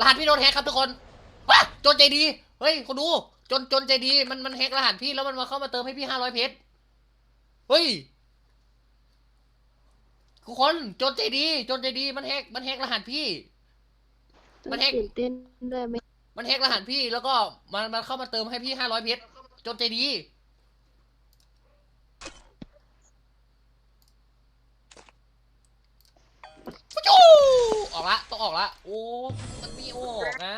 รหัสพี่โดนแฮกครับทุกคนว้าจนใจดี เฮ้ยคนดูจนจนใจดี มันมันแฮกรหัสพี่แล้วมันมาเข้ามาเติมให้พี่ห้าร้อยเพชร เฮ้ยทุกคนจนใจดี จนใจดี มันแฮกมันแฮกรหัสพี่ มันแฮก ตื่นเต้นด้วยไหม มันแฮกรหัสพี่แล้วก็มันมันเข้ามาเติมให้พี่ห้าร้อยเพชร จนใจดี ฟูจู ออกละต้องออกละโอ้มันไม่ออกนะ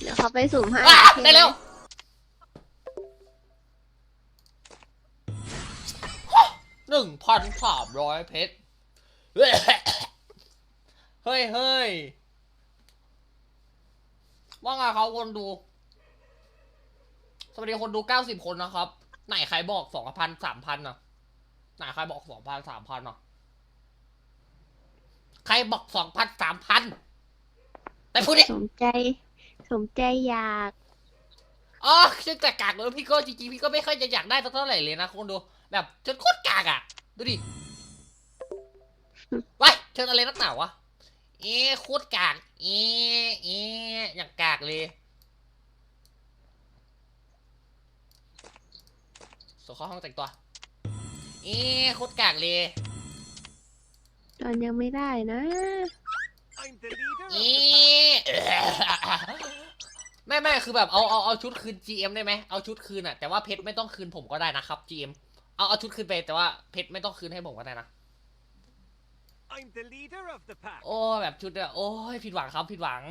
เดี๋ยวเขาไปสุ่มให้อะโอเคหมได้แล้วหนึ่งพันสามร้อยเพชรเฮ้ยเฮ้ยว่าไงเขาคนดู สวัสดีคนดูเก้าสิบคนนะครับ ไหนใครบอกสองพันสามพันอะ ไหนใครบอกสองพันสามพันอะ ใครบอกสองพันสามพันแต่พูดดิสมใจ สมใจอยากอ๋อชื่อกากากเลยพี่ก็จริงๆพี่ก็ไม่ค่อยจะอยากได้สักเท่าไหร่เลยนะคนดู แบบจนโคตรกากอะ ดูดิว้ายเชิญอะไรนักหนาวะเอ๊ะโคตรกากเอ๊ะเอ๊ะอย่างกากเลยส่งเข้าห้องแต่งตัวเอ๊ะโคตรกากเลย ตอนยังไม่ได้นะ I'm the leader of อี the pack. ไม่ไม่คือแบบเอาเอาเอาชุดคืน GM ได้ไหมเอาชุดคืนอะแต่ว่าเพชรไม่ต้องคืนผมก็ได้นะครับ GM เอาเอาชุดคืนไปแต่ว่าเพชรไม่ต้องคืนให้ผมก็ได้นะ I'm the leader of the pack. โอ้แบบชุดอะโอ้ยผิดหวังครับผิดหวัง